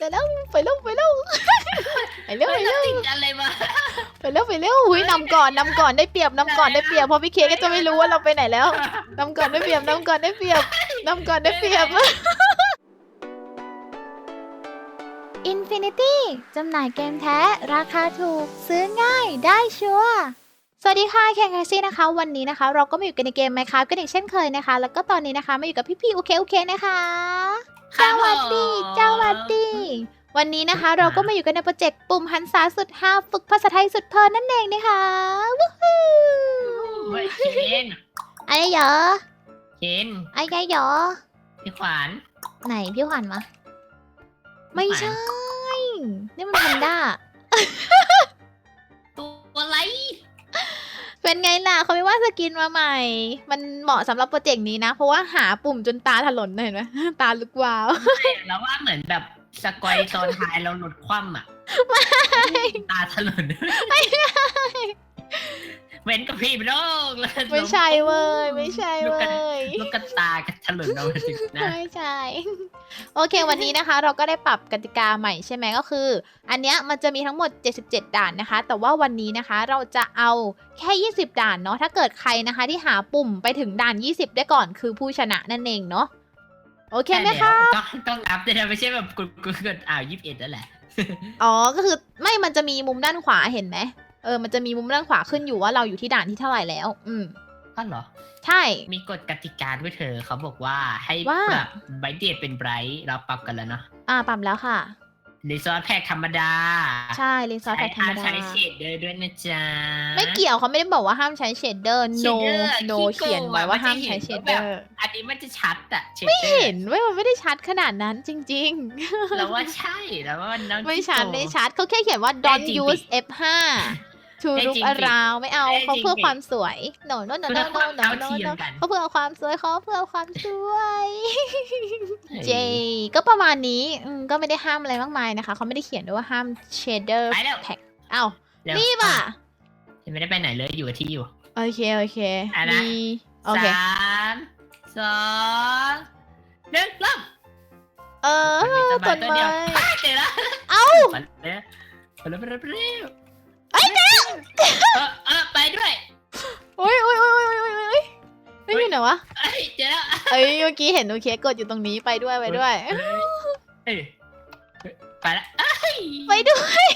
เจอแล้วไปเร็วไปเร็วไปเร็วเฮ้ไปยเร็วติดอะไรมาไปเร็วไปเร็วหุยนำก่อนนำก่อนได้เปรียบนำก่อนได้เปรียบเพราะพี่เคก็จะไม่รู้ว่าเราไปไหนแล้วนำก่อนได้เปรียบนำก่อนได้เปรียบนำก่อนได้เปรียบ Infinity จำหน่ายเกมแท้ ราคาถูก ซื้อง่ายได้ชัวร์สวัสดีค่ะแคนคาซี่นะคะ วันนี้นะคะ เราก็มาอยู่กันในเกม Minecraft กันอีกเช่นเคยนะคะ แล้วก็ตอนนี้นะคะมาอยู่กับพี่ๆโอเคโอเคนะคะ สวัสดีสวัสดี วันนี้นะคะเราก็มาอยู่กันในโปรเจกต์ปุ่มหันษาสุดห้าฝึกภาษาไทยสุดเพลินนั่นเองนะคะวู้ฮู้เฮ้ยเคนอะไรเหรอเคนอะไรเหรอพี่ขวานไหนพี่ขวัญมาไม่ใช่ นี่มันแพนด้า ตัวอะไร เป็นไงล่ะเขาไม่ว่าสกินมาใหม่ มันเหมาะสำหรับโปรเจกต์นี้นะ เพราะว่าหาปุ่มจนตาถลนเห็นไหมตาลุกวาว แล้วว่าเหมือนแบบสกอยตอนท้ายเราหลุดคว่ำอะ ตาถลนไม่ เว้นกับพี่ไปโลกเลยไม่ใช่เว้ย ไม่ใช่เว้ย ลูกกระตากับถลนเราถึงนะ ไม่ใช่ โอเค วันนี้นะคะ เราก็ได้ปรับกติกาใหม่ใช่ไหมก็คือ อันเนี้ยมันจะมีทั้งหมด 77 ด่านนะคะ แต่ว่าวันนี้นะคะเราจะเอาแค่ 20 ด่านเนาะถ้าเกิดใครนะคะที่หาปุ่มไปถึงด่าน 20 ได้ก่อนคือผู้ชนะนั่นเองเนาะโอเคไหมคะ ต้องต้องอัพด้วยนะไม่ใช่แบบกดกดกดอ้าวยี่สิบเอ็ดแล้วแหละ อ๋อ ก็คือไม่มันจะมีมุมด้านขวาเห็นไหม เออ มันจะมีมุมด้านขวาขึ้นอยู่ว่าเราอยู่ที่ด่านที่เท่าไหร่แล้ว อืมก็เหรอ ใช่ มีกฎกติกาด้วยเธอเขาบอกว่าให้ว่า ปรับไบเดียเป็นไบรท์เราปรับกันแล้วเนาะอ่าปรับแล้วค่ะ รีซอสแพ็กธรรมดาใช่รีซอสแพทธรรมดา ใช้เชดเดอร์ด้วยนะจ๊ะ ไม่เกี่ยวเขาไม่ได้บอกว่าห้ามใช้เชดเดอร์ no shader no ขี้โกงเขียนไว้ว่าห้ามใช้มันจะเชเห็ดนเดว่าอแบบร์ อันนี้มันจะชัดอะเชดไม่เดอเห็ร์นเว้ยมันไม่ได้ชัดขนาดนั้นจริง เราว่าใช่เราว่ามันน้องๆ ไม่ชัดขี้โกง ไม่ชัดเขาแค่เขียนว่าได้ don't จริง use F5 to ได้ look จริง around ไม่เอาได้เขาเพื่อจริงความสวย no no no เพื่ no อความ no no เท่า no เทียม no กัน เขาเพื่อความสวยเขาเพื่อความสวยเฮ้ยเจ ก็ประมาณนี้อืมก็ไม่ได้ห้ามอะไรมากมายนะคะ เขาไม่ได้เขียนด้วยว่าห้าม shader ไปแล้ว pack อ้าวเร็วรีบอะยังไม่ได้ไปไหนเลยอยู่กับที่อยู่ โอเค โอเคอะนะ มีโอเค สามสองหนึ่งเริ่มเออมันมีต้นไม้ต้นต้นเดีไม้ยวเจอแล้วเอ้า ไปแล้วไปแล้วไปแล้ว ไปแล้วไปแล้วเออเออไปด้วยโอ้ยโอ้ยโอ้ยโอ้ยโอ้ยโอ้ยเฮ้ยอยู่ไหนวะเอ้ยเจอแล้วเอ้ยเมื่อกี้เห็นโอเคกดอยู่ตรงนี้ไปด้วยไปด้วยเอ้เอ้ยไปแล้วเอ้ยไปด้วย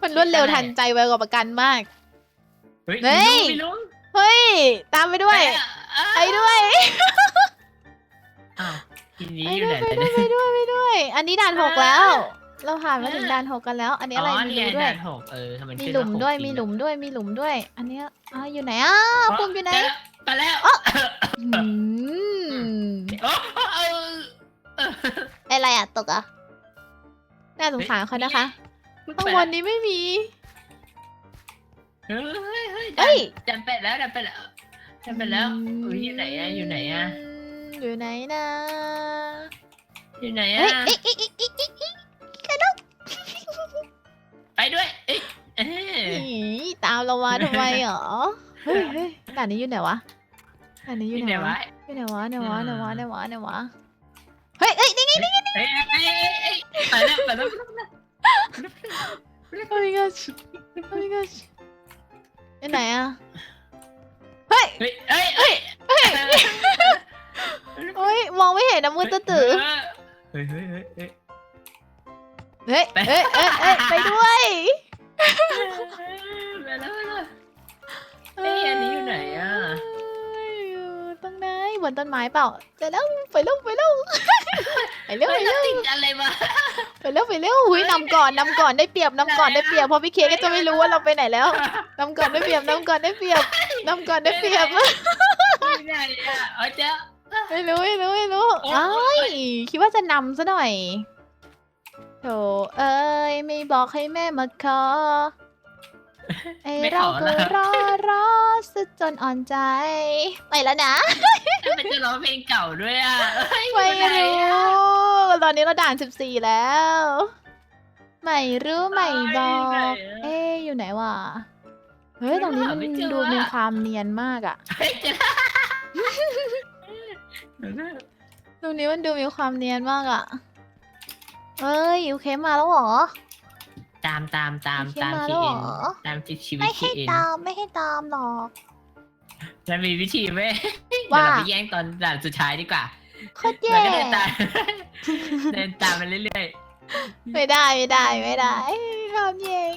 มันรวดเร็วทันใจไวกว่าประกันมาก เฮ้ยเฮ้ยไม่รู้เฮ้ย ตามไปด้วยไปไปแล้วด้วยอ้าวทีนี้ไปอยู่ด้ไหวนยไปแต่ด้วเนี่ยยไปด้วยไปด้วย อันนี้ด่านหกแล้ว เราผ่านมาถึงด่านหกกันแล้ว อันนี้อะไรอ๋อมีนี่รูไงด้วยด่านหกเออทำไมมีขึ้นหลุมาด้วยจริงมีอะหลุมด้วย มีหลุมด้วย อันเนี้ยอ้าวอยู่ไหนอะปุ่มอยู่ไหนไปแล้วอืมโอ้เออเอออะไรอะตกอะน่าสงสารเขานะคะข้างบนนี้ไม่มี เฮ้ยเฮ้ยเอ้ยจำเป็นแล้วจำเป็นแล้วจำเป็นแล้วอุ้ยอยู่ไหนอะอยู่ไหนอะมอยู่ไหนนะอยู่ไหนเฮ้อะ ไปด้วย เอ้ยเอ้ยอีตามเรามาทำไมหรอ เฮ้ยเฮ้ยด่านนี้อยู่ไหนวะด่านนี้ออยู่ยู่ไหไหนนวะวะ อยู่ไหนวะไหนวะอืมไหนวะไหนวะไหนวะ เฮ้ยเอ้ยนี่ไงเอ้ยเอ้ยเอ้ยเอ้ยไปแล้วไปแล้วโอ้ my gosh โอ้ my gosh อยู่ไหนอะเฮ้ย เฮ้ยเอ้ยเอ้ยโอ้ยมองไม่เห็นนะมืดตื้อเฮ้ยเฮ้ยเฮ้ยเฮ้ยๆ เฮ้ยเอ้ยเอ้ยเอ้ยไปด้วยไปแล้วไปแล้วเอ้ยอันนี้อยู่ไหนอะเอ้ยอยู่ตรงไหนบนต้นไม้เปล่าเจอแล้วไปเร็วไปเร็วไปเร็วไปยเร็ว ติดอะไรมา ไปเร็วไปเร็วหุยนำก่อนนำก่อนได้เปรียบนำก่อนได้เปรียบเพราะพี่เคก็จะไม่รู้ว่าเราไปไหนแล้วนำก่อนได้เปรียบนำก่อนได้เปรียบนำก่อนได้เปรียบอยู่ไหนอะเอาเจ้าไม่รู้ไม่รู้ไม่รู้อ้ายคิดว่าจะนำซะหน่อย โถเอ้ยไม่บอกให้แม่มาขอไอเราก็รอรอสุดจนอ่อนใจ ไปแล้วนะมันจะร้องเพลงเก่าด้วยอะเอ้ยไม่อยู่หนรู้อะตอนนี้เราด่าน 14 แล้ว ไม่รู้ไม่บอก เอ๊ะอยู่ไหนวะ เฮ้ยตรงนี้มันดูมีความเนียนมากอะเฮ้ยเจอตรงนี้มันดูมีความเนียนมากอะ เอ้ยโอเคมาแล้วเหรอ ตามตามตามโอเคตามมาทีแล้วเอ็นเหรอตามที่ชีวิตไม่ทีให้เอ็นตามไม่ให้ตามหรอก จะมีวิธีไหมเดี๋ยวว่าเราไปแย่งตอนด่านสุดท้ายดีกว่าโคตรแย่ แล้วก็เดินตาม เดินตามไปเรื่อยไม่ได้ไม่ได้ไม่ได้ทำเอง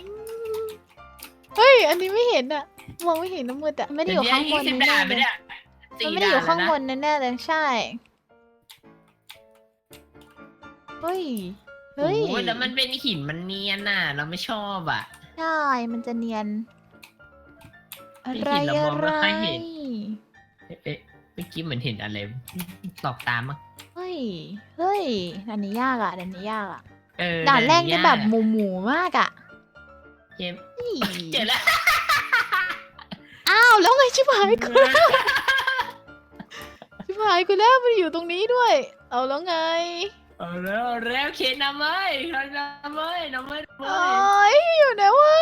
เฮ้ย อันนี้ไม่เห็นอะมองไม่เห็นน้ำมืดอะไม่ๆได้อยู่ข้างบนเดี๋ยวแน่ด่านๆไปเลยเนี่ยมันไม่ได้อยู่ข้างบนแน่ๆเลยใช่เฮ้ย เฮ้เฮ้ยยโอ้ยแล้วมันเป็นหินมันเนียนน่ะ เราไม่ชอบอะ ใช่มันจะเนียน อะไรไม่เห็นเรามอะองไรไม่ค่อยเห็น เอ๊ะเอ๊ะเมื่อกี้เหมือนเห็นอะไรตอกตามมั้งเฮ้ย เฮ้ยอันนี้ยากอะอันนี้ยากอะเออด่านแรกนี่แบบหยากมูหมูๆมากอะเกมอี้เจอแล้วอ้าวแล้วไงชิบหายกูชิบหายกูแล้วมันอยู่ตรงนี้ด้วย เอาแล้วไง เอาแล้วเอาแล้วเคนนำเลยเคนนำเลยนำเลยนำเลโอ้ยยอยู่ไหนวะ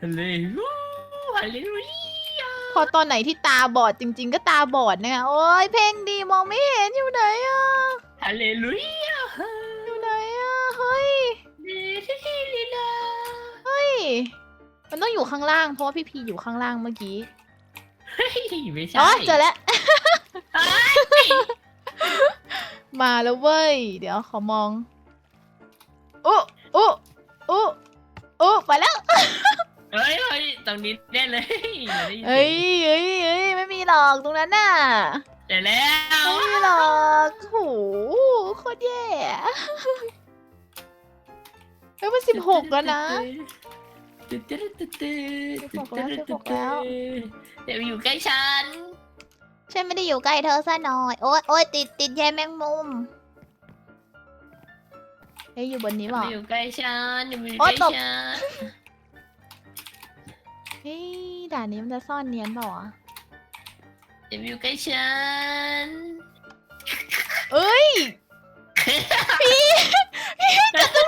ฮัลโหลฮัลโหลพอตอนไหนที่ตาบอดจริง ๆ ก็ตาบอดนะคะโอ้ยเพลงดีมองไม่เห็นอยู่ไหนอะฮัลโหลอยู่ไหนอะเฮ้ยลีลาเฮ้ย มันต้องอยู่ข้างล่างเพราะว่าพี่พีอยู่ข้างล่างเมื่อกี้เฮ้ยไม่ใช่อ๋อเจอแล้วเอ้ย มาแล้วเว้ย เดี๋ยวขอมองโอ้โอ้โอ้โอ้ไปแล้วเฮ้ยเฮ้ยตรงนี้แน่เลยอย่าได้ยินเอ้ยเสียงเอ้ยเอ้ยไม่มีหรอกตรงนั้นน่ะ เดี๋ยวแล้วไม่มีหรอกโหโคตรแย่เฮ้ยมันสิบหกแล้วนะ16แล้ว16แล้วเดี๋ยวอยู่ใกล้ฉัน ฉันไม่ได้อยู่ใกล้เธอซะหน่อย โอ๊ยโอ๊ยติดติดแยแมงมุมเฮ้ยอยู่บนนี้อเปล่าย่าอยู่ใกล้ฉันอย่าอยู่โอ๊ใกยล้ตกฉันเฮ้ยด่านนี้มันจะซ่อนเนียนเปล่าวะอย่าอยู่ใกล้ฉันเอ้ย พี่พี่จะตรงไหนวะ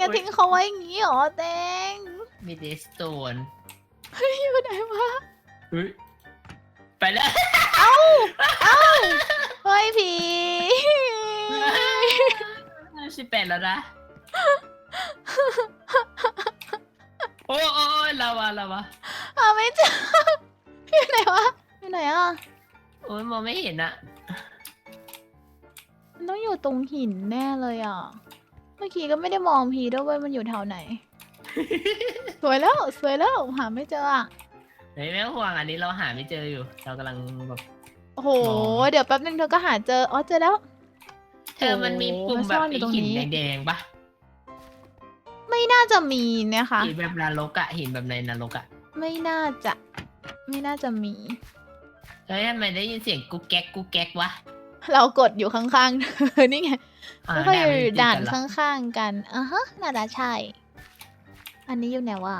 จะทิ้งเขาไว้อย่างงี้เหรอเตงมีเดสโตนอยู่ไหนวะเฮ้ยไปแล้ว เอ้าเอ้าเฮ้ยพีสิบแปดแล้วนะ โอ้ยโอ้ยลาวาลาวาหาไม่เจออยู่ไหนวะอยู่ไหนอะโอ้ยมองไม่เห็นอะมันต้องอยู่ตรงหินแน่เลยอะ เมื่อกี้ก็ไม่ได้มองพีด้วยว่ามันอยู่แถวไหน สวยแล้วสวยแล้วหาไม่เจออะเฮ้ยไม่ต้องห่วงอันนี้เราหาไม่เจออยู่ เรากำลังแบบ โอ้โห มอง เดี๋ยวแป๊บนึงเธอก็หาเจออ๋อเจอแล้ว เธอมันมีปุ่มมันแบซ่บอนอยู่ไอ้ตรงหินนี้แดงๆปะไม่น่าจะมีนะคะ หินแบบนรกอะหินแบบในนรกอะไม่น่าจะ ไม่น่าจะมี เฮ้ยทำไมได้ยินเสียงกุ๊กแก๊กกุ๊กแก๊กวะ เรากดอยู่ข้างๆเธอนี่ไงอ่าแล้วก็อยู่มัติด่านกัเหรอข้างๆกันอะฮะน่าจะใช่ อันนี้อยู่ไหนวะ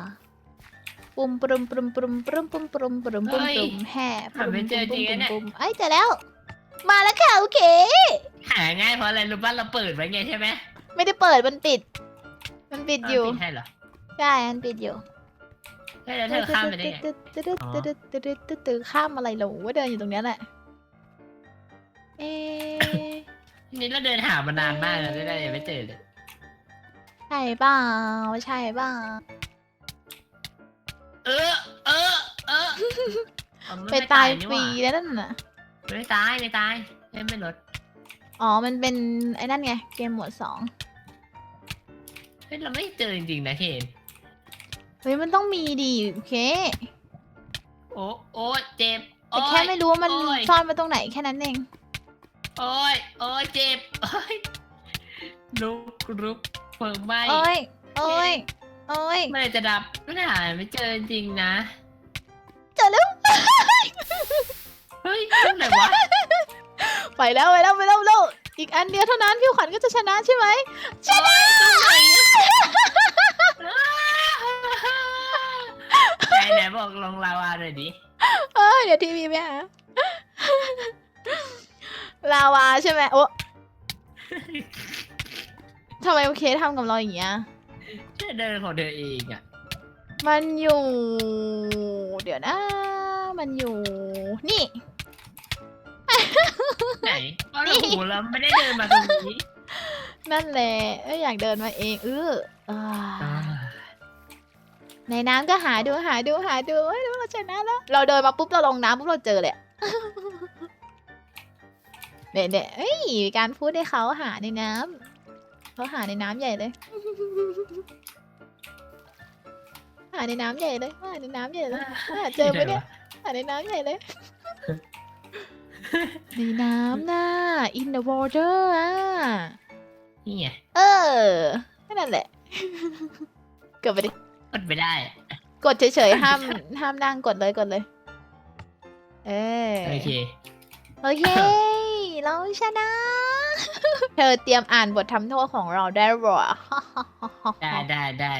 ปุ่มปรุมปรุมปรุมปรุมปรุมปรุมปรุมปรุมปรุมแห่ปหารุมไม่เจอจริงอะเนี่ยปุ่มไอ้ยเจอแล้ว มาแล้วค่ะโอเค หาง่ายเพราะอะไรรู้ป่ะเราเปิดไว้ไงใช่ไหมไม่ได้เปิดมันปิด มันปิดอยู่ปิดให้เหรอใช่มันปิดอยู่ เฮ้ยแล้วเธอข้ามไปได้ไง ตึ๊ดตึ๊ดตึ๊ดตึ๊ดตึ๊ดตึ๊ดตึ๊ดตึ๊ดตึ๊ดข้ามอะไรเหรอว่าเดินอยู่ตรงเนี้ยแหละ เอ๊ะนี่เราเดินหามานานมากแล้วได้ยังไม่เจอเลยใช่เปล่าใช่เปล่าเออเออเอออ๋อมันไปม่ตายนี่ฟหรีว่าแล้วนั่นน่ะไม่ตายไม่ตายไม่ไม่ลดอ๋อ มันเป็นไอ้นั่นไง เกมโหมดสองเฮ้ยเราไม่เจอจริงๆนะเคนเฮ้ย มันต้องมีดีโอเค โอ้โอ้เจ็บแต่โอ้ยแค่ไม่รู้ว่ามันโอ้ยซ่อนมาตรงไหนแค่นั้นเอง โอ้ยโอ้ยเจ็บโอ้ยลุกลุกเพิ่งไหมโอ้ยโอ้ยโอ้ยเมื่อไหรจะดับไม่หาไม่เจอจริงๆนะ เจอแล้ว เฮ้ยตรงไหนวะไปแล้วไปแล้วไปแล้วไปแล้วอีกอันเดียวเท่านั้นพี่ขวัญก็จะชนะใช่ไหมชนะไหนไหนบอกลงลาวาหน่อยดิ เออเดี๋ยวทีวีไปหา ลาวาใช่ไหมโอ้ทำไมโอเคทำกับเราอย่างเงี้ย แค่เดินของเธอเองอะมันอยู่ เดี๋ยวนะ มันอยู่ นี่ ไหนก็เราหูแล้วไม่ได้เดินมาตรงนี้นั่นแหละเอ้ยอยากเดินมาเองเอออ่าอ่าในน้ำก็หาดูหาดูหาดูเฮ้ยเราชนะแล้ว เราเดินมาปุ๊บเราลงน้ำปุ๊บเราเจอเลยอะ เนี่ยเนี่ยเอ้ยมีการพูดให้เขาหาในน้ำเขาหาในน้ำใหญ่เลย หาในน้ำใหญ่เลยหาในน้ำใหญ่เลยหาเจอไหมเนี่ยหาในน้ำใหญ่เลย ในน้ำน่ะ in the water อะนี่ไงเออแค่นั้นแหละเกิดไปดิกดไม่ได้ กดเฉยๆห้ามห้ามนั่งกดเลยกดเลย เออโอเคโอเค เราชนะ เธอเตรียมอ่านบททำโทษของเราได้หรอ ได้ได้ได้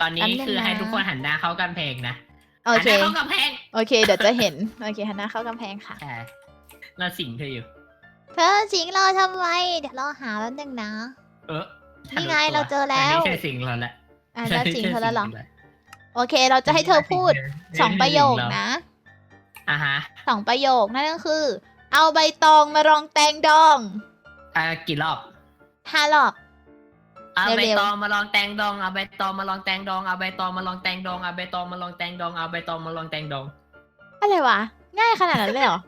ตอนนี้อันหนึ่งคือให้นะทุกคนหันหน้าเข้ากำแพงนะโอเคหันหน้าเข้ากำแพงโอเค เดี๋ยวจะเห็น โอเคหันหน้าเข้ากำแพงค่ะใช่เราสิงเธออยู่ เธอสิงเราทำไม เดี๋ยวเราหาแป๊บนึงนะ เออนี่ไงเราเจอแล้วอันนี้ใช่สิงเราแหละอะแล้วสิงเธอแล้วเหรอใช่สิงโอเค เราจะให้เธอพูดสองประโยคนะอะฮะสองประโยคนั่นก็คือ เอาใบตองมารองแตงดองอะกี่รอบห้ารอบ เอาใบเร็วๆ ตองมาลองแตงดองเอาใบตองมาลองแตงดองเอาใบตองมาลองแตงดองเอาใบตองมาลองแตงดองเอาใบตองมาลองแตงดองอะไรวะ ง่ายขนาดนั้นเลยเหรอ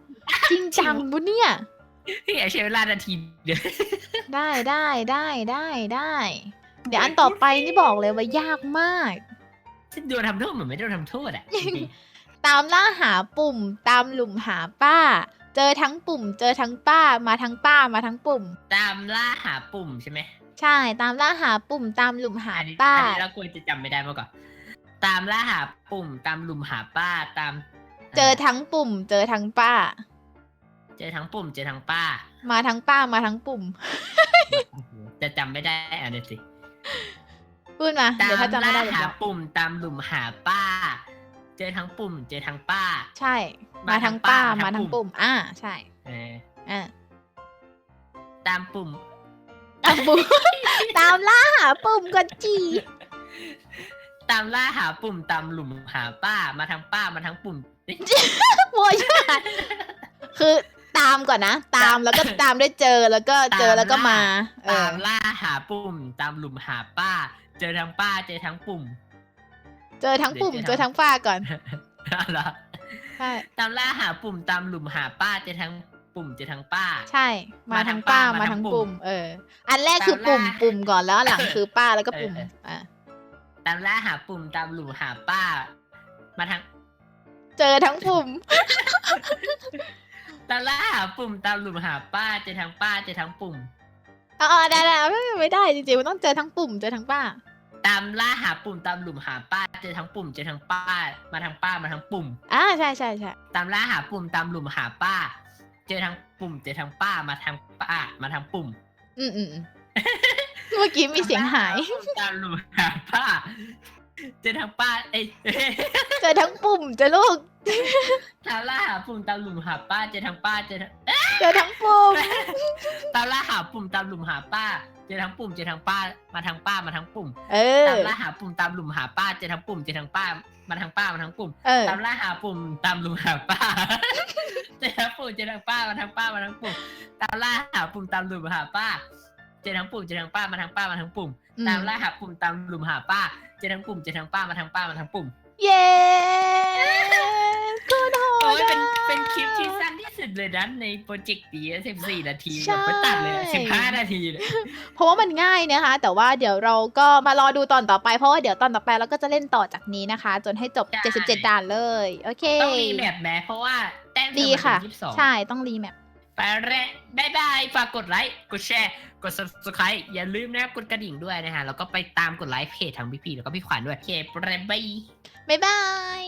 จริงจังบุเนี่ยพี่ใช้เวลานาทีเดียวได้ได้ได้ได้ได้ เดี๋ยวอันต่อไปนี่บอกเลยว่ายากมาก ฉันโดนทำโทษเหมือนไม่โดนทำโทษอะจริง ตามล่าหาปุ่ม ตามหลุมหาป้า เจอทั้งปุ่ม เจอทั้งป้า มาทั้งป้ามาทั้งปุ่มๆตามล่าหาปุ่มใช่ไหมใช่ ตามล่าหาปุ่ม ตามหลุมหาอันนี้ป้า อันนี้เราควรจะจำไม่ได้มาก่อนตามล่าหาปุ่ม ตามหลุมหาป้าตามเจอทั้งปุ่ม เจอทั้งป้า เจอทั้งปุ่ม เจอทั้งป้า มาทั้งป้ามาทั้งปุ่ม จะจำไม่ได้อะเดี๋ยวสิพูดมา ตาเดี๋ยวมถ้าจำไม่ล่าได้เดี๋ยวหาบอกปุ่มตามหลุมหาป้า เจอทั้งปุ่ม เจอทั้งป้า ใช่ มามาทั้ทั้งงป้าป้ามามาทั้ทั้งงปุ่ปุ่มมอ่าใช่เอออ่าตามปุ่ม ตามปุ่ม ตามล่าหาปุ่มกันจี ตามล่าหาปุ่มตามหลุมหาป้า มาทั้งป้ามาทั้งปุ่มเอ๊ะโวยคือตามก่อนนะ ตามแล้วก็ตามด้วยเจอแล้วก็เจอแล้วก็มาเอตาอมล่าหาปุ่ม ตามหลุมหาป้า เจอทั้งป้าเจอทั้งปุ่ม เจอทั้งปุ่มเดี๋ยวเจอทั้งป้าก่อนเอาละใช่ตามล่าหาปุ่มตามหลุมหาป้าเจอทั้งปุ่มเจอทั้งป้า ใช่ มาทั้งป้ามาทั้งปุ่ม เออ อันแรกคือตามล่าปุ่มปุ่มก่อนแล้วหลังคือป้าแล้วก็ปุ่มเอออะตามล่าหาปุ่มตามหลุมหาป้า มาทั้ง เจอทั้งปุ่มตามล่าหาปุ่มตามหลุมหาป้าเจอทั้งป้าเจอทั้งปุ่มอ๋อได้ได้ไม่ไม่ได้จริงๆมันต้องเจอทั้งปุ่มเจอทั้งป้า ตามล่าหาปุ่มตามหลุมหาป้าเจอทั้งปุ่มเจอทั้งป้า มาทั้งป้ามาทั้งปุ่ม อ่าใช่ใช่ใช่ตามล่าหาปุ่มตามหลุมหาป้า เจอทั้งปุ่มเจอทั้งป้ามาทั้งป้ามาทั้งปุ่ม อืมอืมอืมเมื่อกี้มีเสียงหาย ตามหลุมหาป้า เจอทั้งป้าเอ้ยเจอทั้งปุ่มเจอลูก ตามล่าหาปุ่มตามหลุมหาป้าเจอทั้งป้าเจอทั้งเจอทั้งปุ่มตามล่าหาปุ่มตามหลุมหาป้า เจอทั้งปุ่มเจอทั้งป้า มาทั้งป้ามาทั้งปุ่มเออ ตามล่าหาปุ่มตามหลุมหาป้าเจอทั้งปุ่มเจอทั้งป้ามาทั้งป้ามาทั้งปุ่มเออ ตามล่าหาปุ่มตามลุมหาป้า เจอทั้งปุ่มเจอทั้งป้ามาทั้งป้ามาทั้งปุ่ม ตามล่าหาปุ่มตามลุมหาป้า เจอทั้งปุ่มเจอทั้งป้ามาทั้งป้ามาทั้งปุ่ม อืม ตามล่าหาปุ่มตามลุมหาป้า เจอทั้งปุ่มเจอทั้งป้ามาทั้งป้ามาทั้งปุ่ม เย้กูโดโอ้ยนเป็นอะเป็นคลิปที่สั้นที่สุดเลยนะในโปรเจกต์นี้สิบสี่นาทีใช่แบบไม่ตัดเลยสิบห้านาทีเลยเพราะว่ามันง่ายนะคะ แต่ว่าเดี๋ยวเราก็มารอดูตอนต่อไป เพราะว่าเดี๋ยวตอนต่อไปเราก็จะเล่นต่อจากนี้นะคะ จนให้จบใช่77 ด่านเลย โอเค ต้องรีแบบแม้เพราะว่าแต้มเธดีอมาค่ะถึงยี่สิบสองใช่ต้องรีแมปไปแล้วบายบาย ฝากกดไลค์ กดแชร์ กด subscribe อย่าลืมนะครับกดกระดิ่งด้วยนะฮะ แล้วก็ไปตามกดไลค์เพจทางพี่พีแล้วก็พี่ขวัญด้วย โอเคบายบายบ๊ายบาย